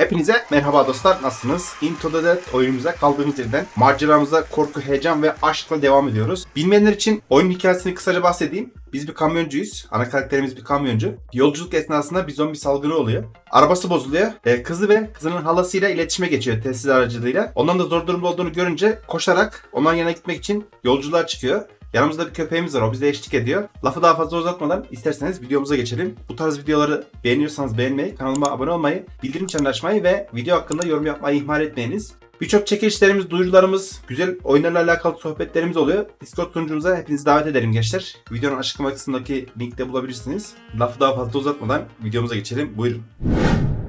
Hepinize merhaba dostlar. Nasılsınız? Into the Dead oyunumuza kaldığımız yerden maceramıza korku, heyecan ve aşkla devam ediyoruz. Bilmeyenler için oyunun hikayesini kısaca bahsedeyim. Biz bir kamyoncuyuz. Ana karakterimiz bir kamyoncu. Yolculuk esnasında bir zombi salgını oluyor. Arabası bozuluyor. Ee, kızı ve kızının halasıyla iletişime geçiyor telsiz aracılığıyla. Ondan da zor durumda olduğunu görünce koşarak onların yanına gitmek için yolculuğa çıkıyor. Yanımızda bir köpeğimiz var. O bize eşlik ediyor. Lafı daha fazla uzatmadan isterseniz videomuza geçelim. Bu tarz videoları beğeniyorsanız beğenmeyi, kanalıma abone olmayı, bildirim çanını açmayı ve video hakkında yorum yapmayı ihmal etmeyiniz. Birçok çekilişlerimiz, duyurularımız, güzel oyunlarla alakalı sohbetlerimiz oluyor. Discord sunucumuza hepinizi davet ederim gençler. Videonun açıklama kısmındaki linkte bulabilirsiniz. Lafı daha fazla uzatmadan videomuza geçelim. Buyurun.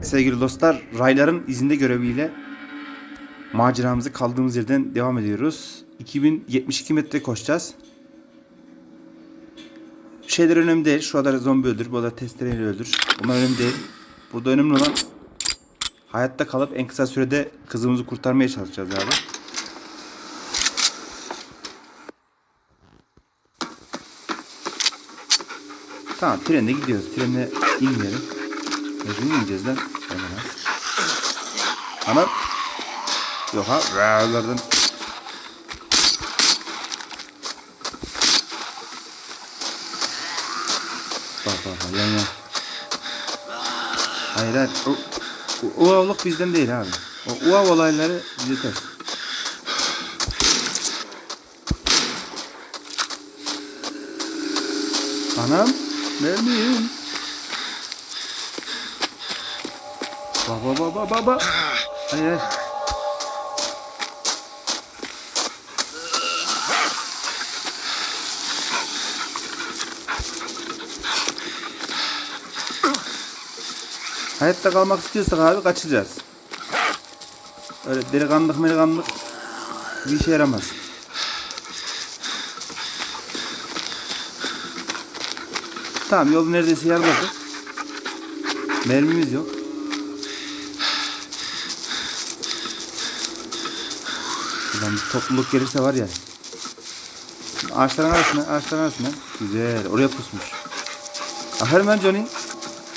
Sevgili dostlar, rayların izinde göreviyle maceramızı kaldığımız yerden devam ediyoruz. 2072 metre koşacağız. Şeyler önemli değil. Şu kadar zombi öldür, bu kadar testereyle öldür. Bunlar önemli değil. Burada önemli olan hayatta kalıp en kısa sürede kızımızı kurtarmaya çalışacağız abi. Tamam trenle gidiyoruz. Trenle inmeyelim. Mecbur ineceğiz lan. Ana. Yok ha. Rağlardan. Bak yan yan. Hayır hayır. O, o, o avluk bizden değil abi. O uav olayları bize ters. Anam. Mermiyim. Baba baba baba. Hayır hayır. Hayatta kalmak istiyorsak abi kaçacağız. Öyle delikanlık melikanlık bir işe yaramaz. Tamam yol neredeyse yarıladı. Mermimiz yok. Buradan bir topluluk gelirse var ya. Ağaçların arasına, ağaçların arasına. Güzel, oraya pusmuş. Aferin ben Johnny.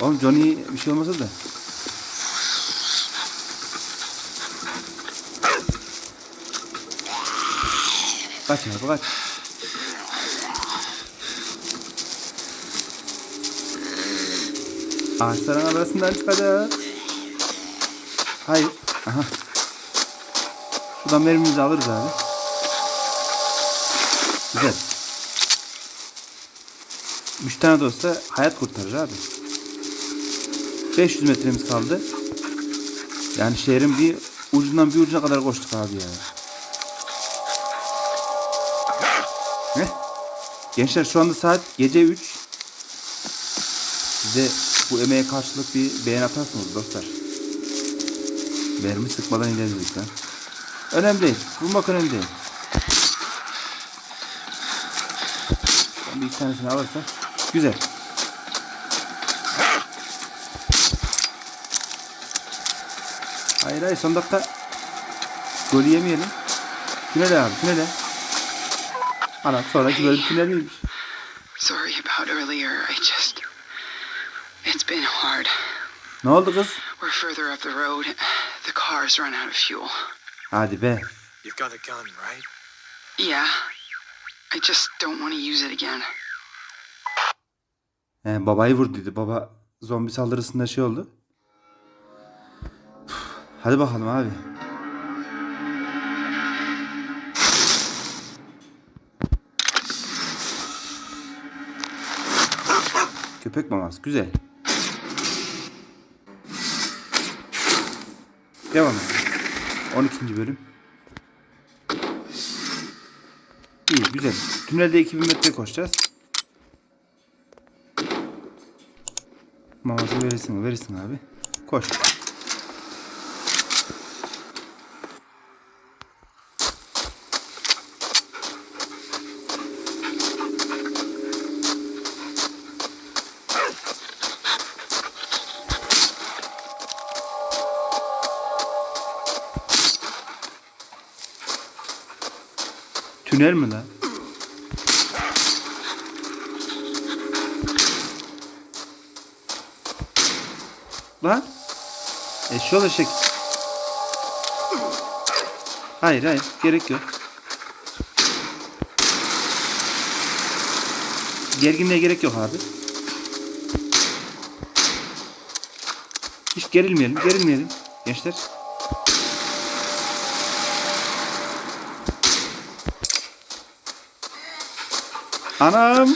Oğlum Johnny bir şey olmasa da. Kaç abi kaç. Ağaçların arasından çıkacak. Hayır. Aha. Şuradan mermimizi alırız abi. Güzel. Üç tane de olsa hayat kurtarır abi. 500 metremiz kaldı. Yani şehrin bir ucundan bir ucuna kadar koştuk abi ya. Ne? Gençler şu anda saat gece 3. Size bu emeğe karşılık bir beğen atarsınız dostlar. Mermi sıkmadan ilerledik lütfen. Önemli değil. Vurmak önemli değil. Bir tanesini alırsak. Güzel. Hayır hayır son dakika golü yemeyelim. Tünele abi tünele. Ana sonraki bölüm tünel miymiş? Sorry about earlier. I just. It's been hard. Ne oldu kız? We're further up the road. The car's run out of fuel. Hadi be. You've got a gun, right? Yeah. I just don't want to use it again. He, babayı vur dedi. Baba zombi saldırısında şey oldu. Hadi bakalım abi. Köpek maması güzel. Devam edelim. 12. bölüm. İyi güzel. Tünelde 2000 metre koşacağız. Maması verirsin verirsin abi. Koş. Tünel mi lan? Lan. Eşyol eşek. Hayır hayır gerek yok. Gerginliğe gerek yok abi. Hiç gerilmeyelim, gerilmeyelim gençler. Anam.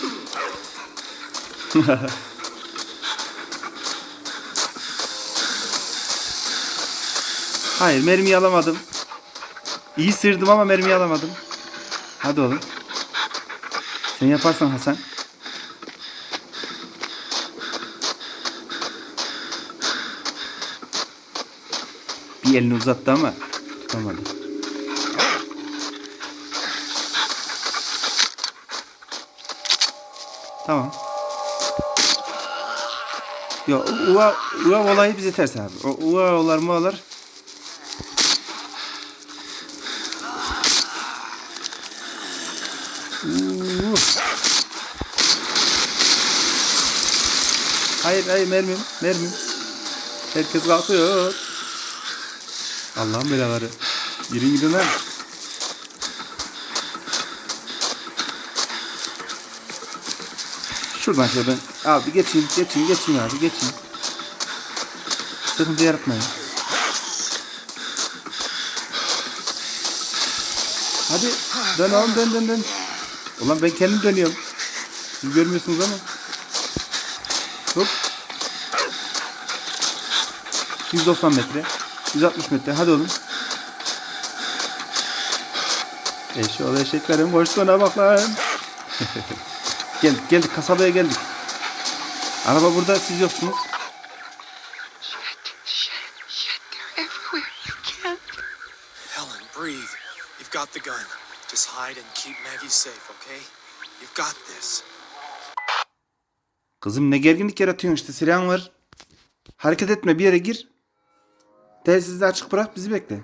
Hayır mermiyi alamadım. İyi sırdım ama mermiyi alamadım. Hadi oğlum. Sen yaparsan Hasan. Bir elini uzattı ama tutamadı. Tamam. Yo, uva, uva olayı bize ters abi. O uva olar mı olar? Hayır hayır mermim mermim. Herkes kalkıyor. Allah'ın belaları. Yürüyün gidin lan. Şuradan şöyle ben. Abi geçeyim geçeyim geçeyim abi geçeyim. Sıkıntı yaratmayın. Hadi dön oğlum dön dön dön. Ulan ben kendim dönüyorum. Siz görmüyorsunuz ama. Hop. 190 metre. 160 metre. Hadi oğlum. Eşoğlu eşeklerin koştuğuna bak lan. geldik geldik kasabaya geldik. Araba burada siz yoksunuz. Helen, breathe. You've got the gun. Just hide and keep Maggie safe, okay? You've got this. Kızım ne gerginlik yaratıyorsun işte silahın var. Hareket etme bir yere gir. Telsizde açık bırak bizi bekle.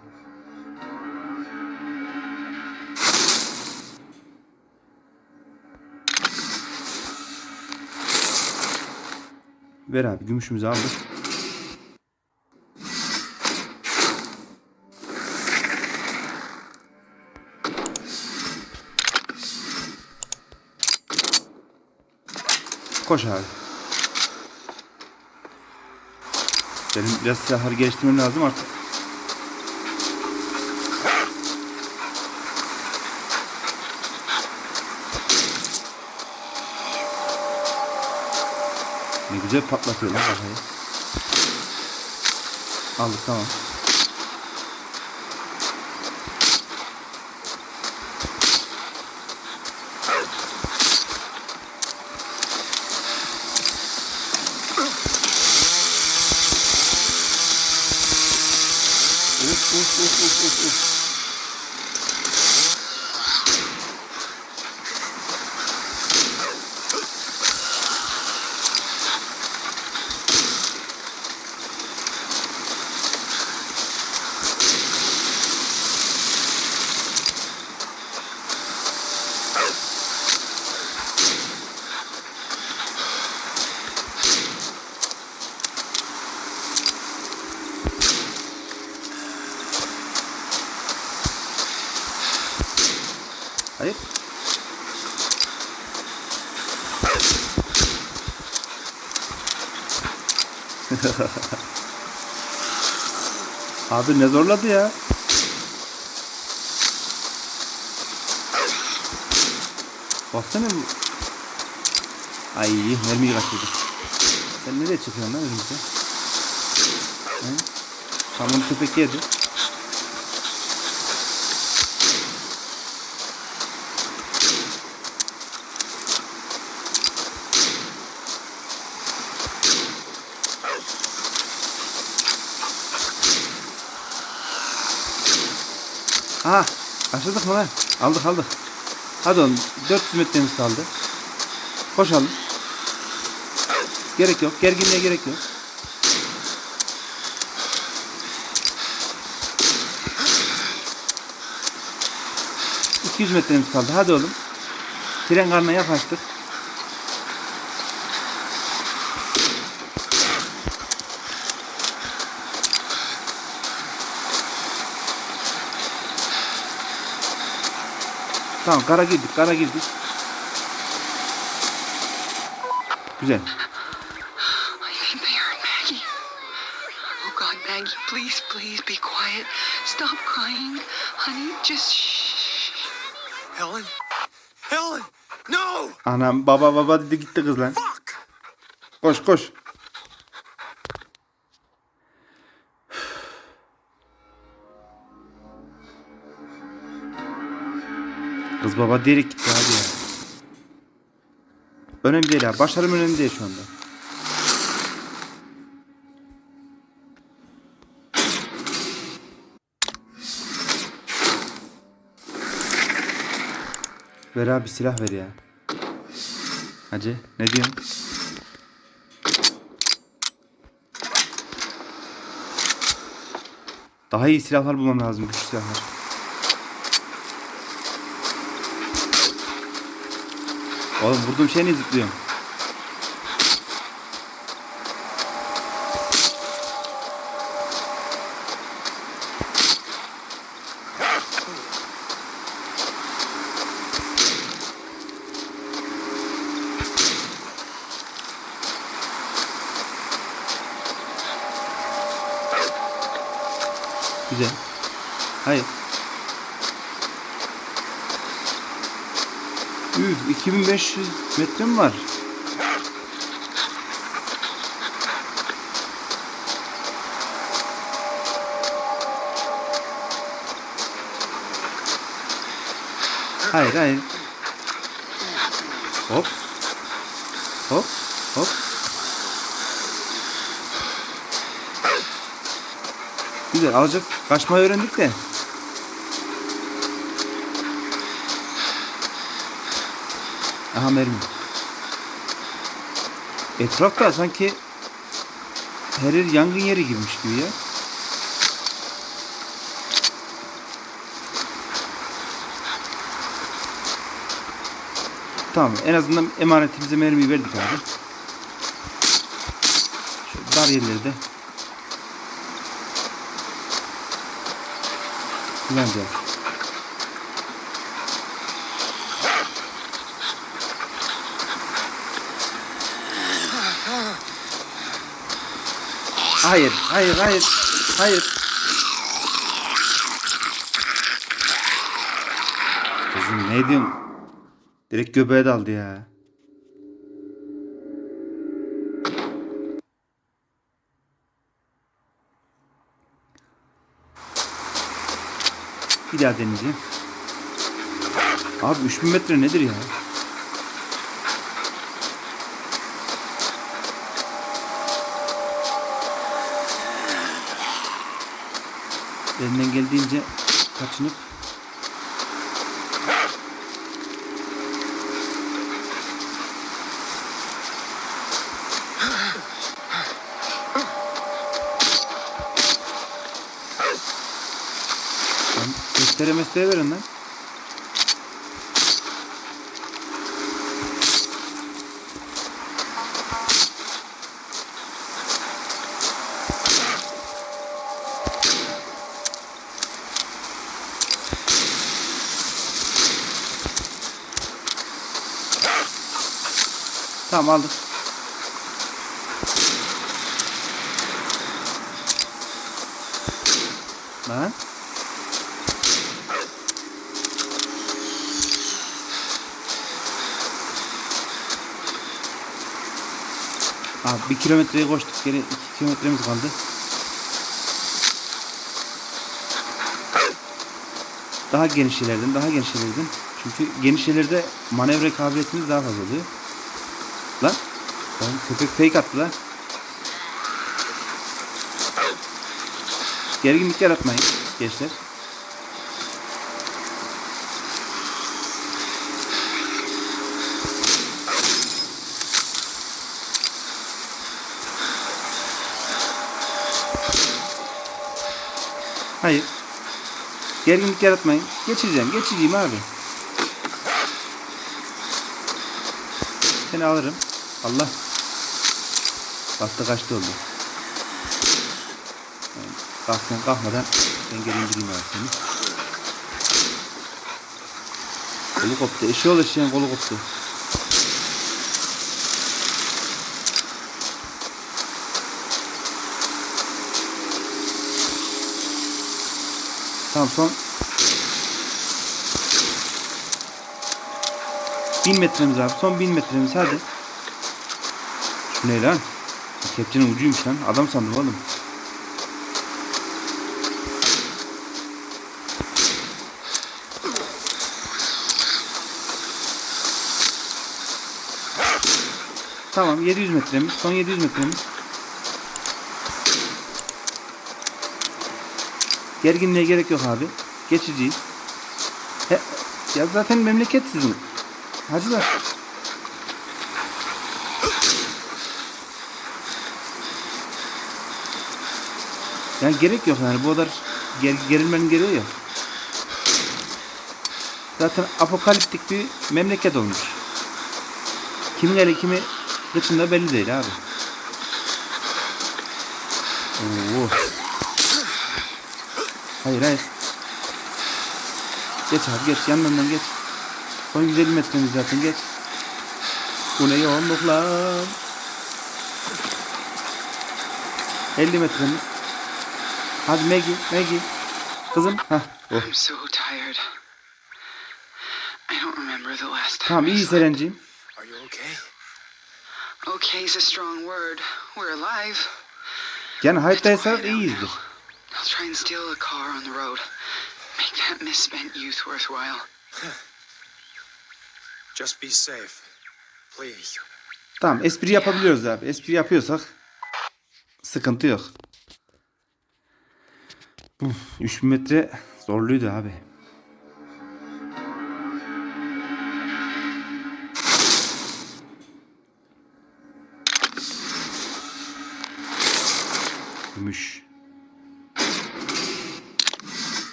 Ver abi gümüşümüzü aldık. Koş abi. Benim biraz silahları geliştirmem lazım artık. Patlatıyorlar kafayı. Aldık tamam. Uf uf uf uf uf uf. Hayır. Abi ne zorladı ya? Baksana bu. Ay mermiyi kaçırdık. Sen nereye çıkıyorsun lan önümüze? He? Tam onu köpek yedi. Aha açıldık mı lan? Aldık aldık. Hadi oğlum 400 metremiz kaldı. Koşalım. Gerek yok. Gerginliğe gerek yok. ...200 metremiz kaldı. Hadi oğlum. Tren karnına yaklaştık. Tamam kara girdik kara girdik. Güzel. Maggie. Oh God, Maggie, please, please be quiet. Stop crying. Honey, just shh. Helen? Helen! No! Anam baba baba dedi gitti kız lan. Fuck! Koş koş. Baba direkt gitti hadi ya. Önemli değil ya. Başarım önemli değil şu anda. Ver abi silah ver ya. Hacı ne diyorsun? Daha iyi silahlar bulmam lazım güçlü silahlar. Oğlum vurduğum şey ne zıplıyorum? 1500 metrem var. Hayır hayır. Hop. Hop. Hop. Güzel azıcık kaçmayı öğrendik de Aha mermi. Etrafta sanki her yer yangın yeri girmiş gibi ya. Tamam en azından emanetimize mermiyi verdik abi. Şu dar yerleri de kullanacağız. Hayır, hayır, hayır, hayır. Kızım ne diyorsun? Direkt göbeğe daldı ya. Bir daha deneyeceğim. Abi 3000 metre nedir ya? Elinden geldiğince kaçınıp Testere mestere verin lan. Tamam aldık. Lan. Abi bir kilometreye koştuk. Geri iki kilometremiz kaldı. Daha geniş yerlerden, daha geniş yerlerden. Çünkü geniş yerlerde manevra kabiliyetimiz daha fazla oluyor. Lan. Lan köpek fake attı lan. Gerginlik yaratmayın gençler. Hayır. Gerginlik yaratmayın. Geçireceğim. Geçireyim abi. Seni alırım. Allah. Bastı kaçtı oldu. Yani kalksın kalkmadan ben geri indireyim abi seni. Kolu koptu. Eşeğoğlu eşeğin kolu koptu. Tamam son 1000 metremiz abi. Son 1000 metremiz hadi. Şu ne lan? Kepçenin ucuymuş lan. Adam sandım oğlum. Tamam 700 metremiz. Son 700 metremiz. Gerginliğe gerek yok abi. Geçeceğiz. He, ya zaten memleket sizin. Hacılar. Yani gerek yok yani bu kadar ger gerilmenin gereği yok. Zaten apokaliptik bir memleket olmuş. Kimin eli kimi dışında belli değil abi. Oo. Hayır hayır. Geç abi geç yanlarından geç. Son 150 metremiz zaten geç. Bu ne yoğunluk lan. 50 metremiz. Hadi Maggie, Maggie. Kızım. Hah. Oh. I'm so tired. I don't remember the last time. Tamam iyi slept. Serenciğim. Are you okay? Okay is a strong word. We're alive. Yani hayattaysak iyiyizdir. I'll try and steal a car on the road. Make that misspent youth worthwhile. Just be safe. Please. Tamam espri yapabiliyoruz abi. Espri yapıyorsak sıkıntı yok. Uf, 3000 metre zorluydu abi. Gümüş.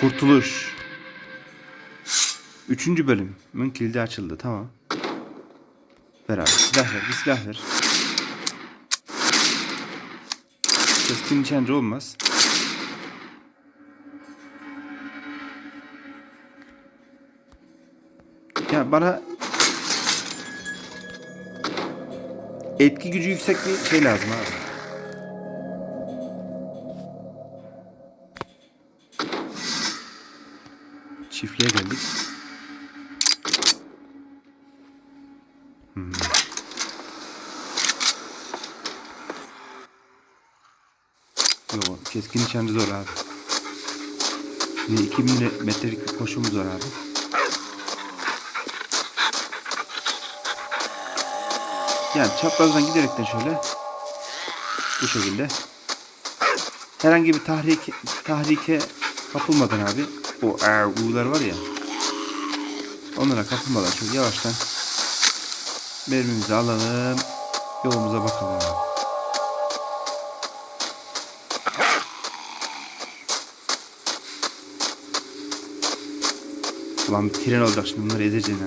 Kurtuluş. Üçüncü bölümün kilidi açıldı. Tamam. Ver abi. Silah ver. Bir silah ver. Keskin nişancı olmaz. Ya bana etki gücü yüksek bir şey lazım abi. Çiftliğe geldik. Keskin nişancı zor abi. Yine 2000 metrelik bir koşumuz var abi. Yani çaprazdan giderekten şöyle bu şekilde herhangi bir tahrik tahrike kapılmadan abi o er u'lar var ya onlara kapılmadan şöyle yavaştan mermimizi alalım yolumuza bakalım abi. Ulan bir tren olacak şimdi bunları ezeceksin ha.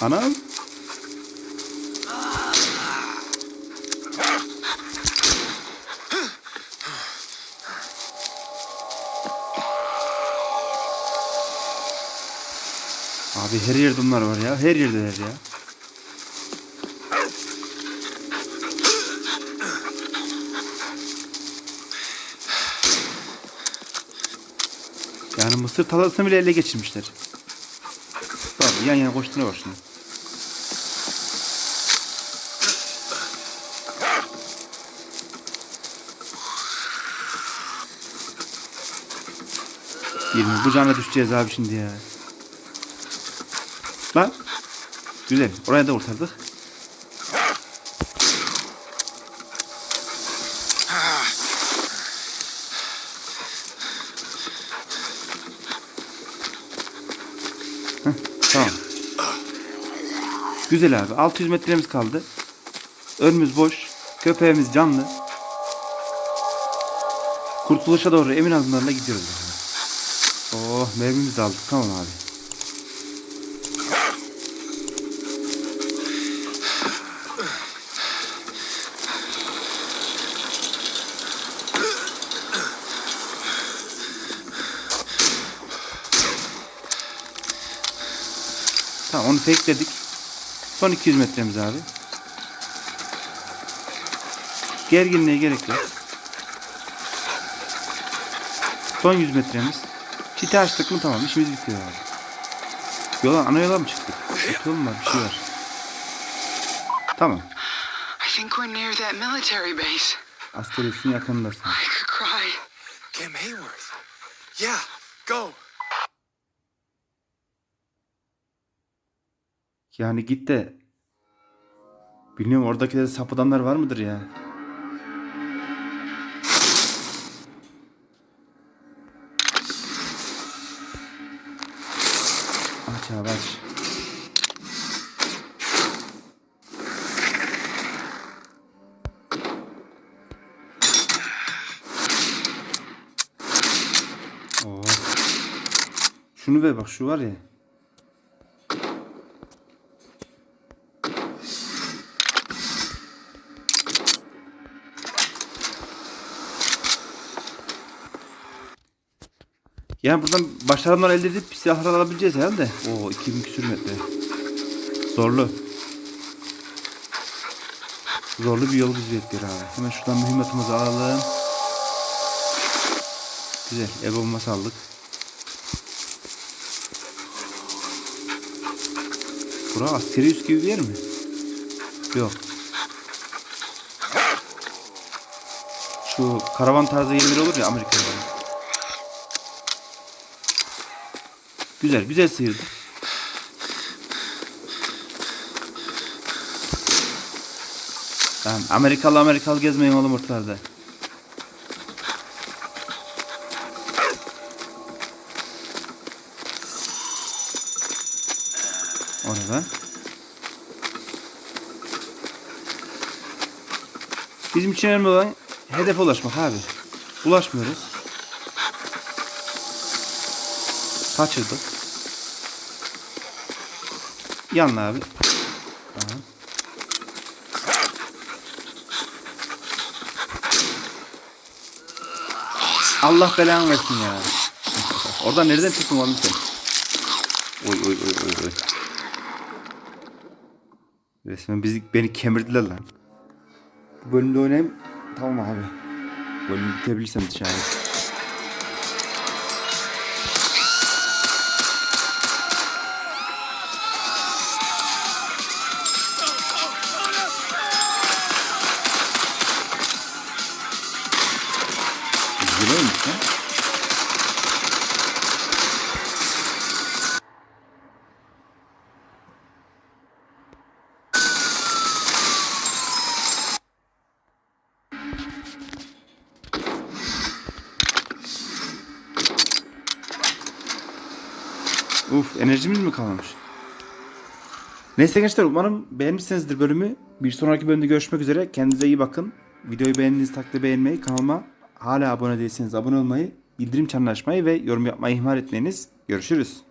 Anam. Abi her yerde bunlar var ya. Her yerdeler ya. Mısır talasını bile ele geçirmişler. Bak yan yana koştuğuna bak şimdi. Birinin kucağına düşeceğiz abi şimdi ya. Lan. Güzel. Oraya da kurtardık. Güzel abi. 600 metremiz kaldı. Önümüz boş. Köpeğimiz canlı. Kurtuluşa doğru emin adımlarla gidiyoruz. Oh mermimizi de aldık. Tamam abi. Tamam onu fake. Son 200 metremiz abi. Gerginliğe gerek yok. Son 100 metremiz. Çiti açtık mı tamam işimiz bitiyor abi. Yola ana yola mı çıktık? Mu var bir şey var. Tamam. I think we're near that military base. Askeriyesin yakınındasın. Yani git de Bilmiyorum oradakilerde sapıdanlar var mıdır ya? Aç abi aç. Şunu ver bak şu var ya. Yani buradan başarımlar elde edip silahlar alabileceğiz herhalde. Oo 2000 küsür metre. Zorlu. Zorlu bir yol bizi bekliyor abi. Hemen şuradan mühimmatımızı alalım. Güzel. Ev bombası aldık. Bura askeri üs gibi bir yer mi? Yok. Şu karavan tarzı yerleri olur ya Amerika'da. Güzel, güzel sıyırdı. Tamam, Amerikalı Amerikalı gezmeyin oğlum ortalarda. Orada. Bizim için önemli olan hedefe ulaşmak abi. Ulaşmıyoruz. Kaçırdık. Yanına abi. Tamam. Allah belanı versin ya. Oradan nereden çıktın oğlum sen? Oy oy oy oy oy. Resmen bizi, beni kemirdiler lan. Bu bölümde oynayayım. Tamam abi. Bölümü bitebilirsem dışarı. Uf enerjimiz mi kalmamış? Neyse gençler umarım beğenmişsinizdir bölümü. Bir sonraki bölümde görüşmek üzere. Kendinize iyi bakın. Videoyu beğendiğiniz takdirde beğenmeyi, kanalıma hala abone değilseniz abone olmayı, bildirim çanını açmayı ve yorum yapmayı ihmal etmeyiniz. Görüşürüz.